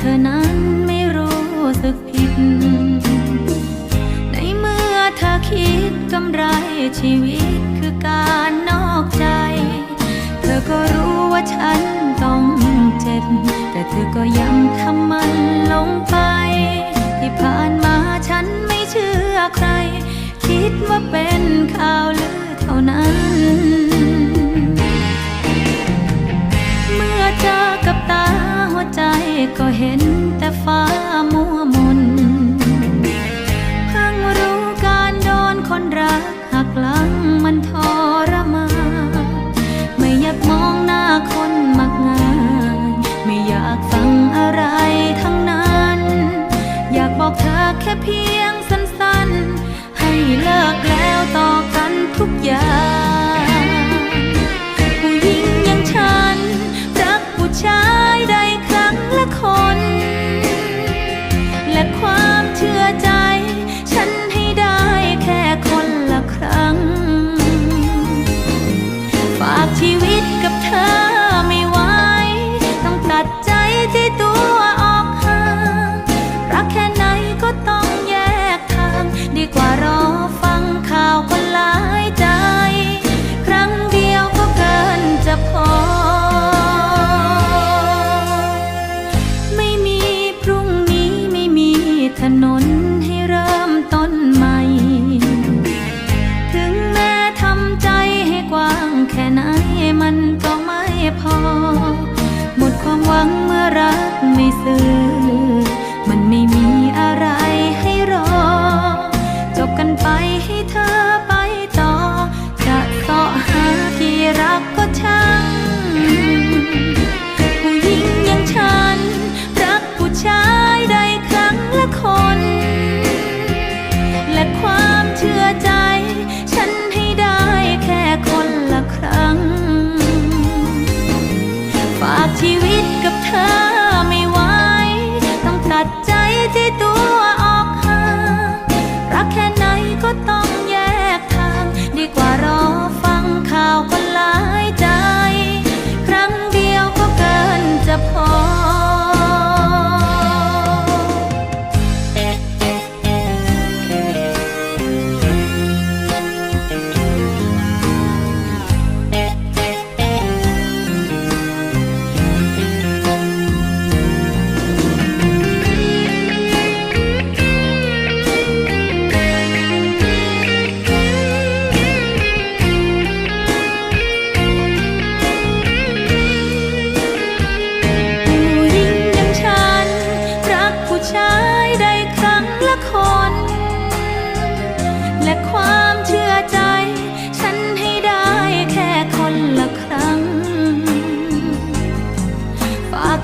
เธอนั้นไม่รู้สึกผิด ในเมื่อเธอคิดกำไรชีวิตคือการนอกใจ เธอก็รู้ว่าฉันต้องเจ็บ แต่เธอก็ยังทำมันลงไป ที่ผ่านมาฉันไม่เชื่อใคร คิดว่าเป็น เห็นแต่ฟ้ามัวมนเพิ่งรู้การโดนคนรักหักหลังมันทรมานไม่อยากมองหน้าคนมักง่ายไม่อยากฟังอะไรทั้งนั้น อยากบอกเธอแค่เพียงสั้นๆ ให้เลิกแล้วต่อ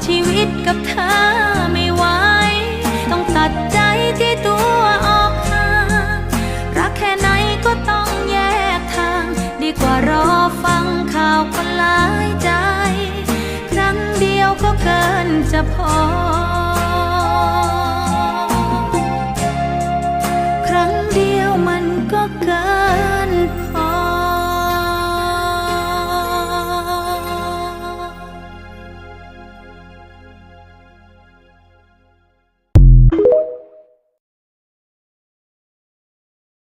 ชีวิตกับเธอไม่ไหว ต้องตัดใจที่ตัวออกห่างรักแค่ไหนก็ต้องแยกทาง ดีกว่ารอฟังข่าวคนหลายใจ ครั้งเดียวก็เกินจะพอ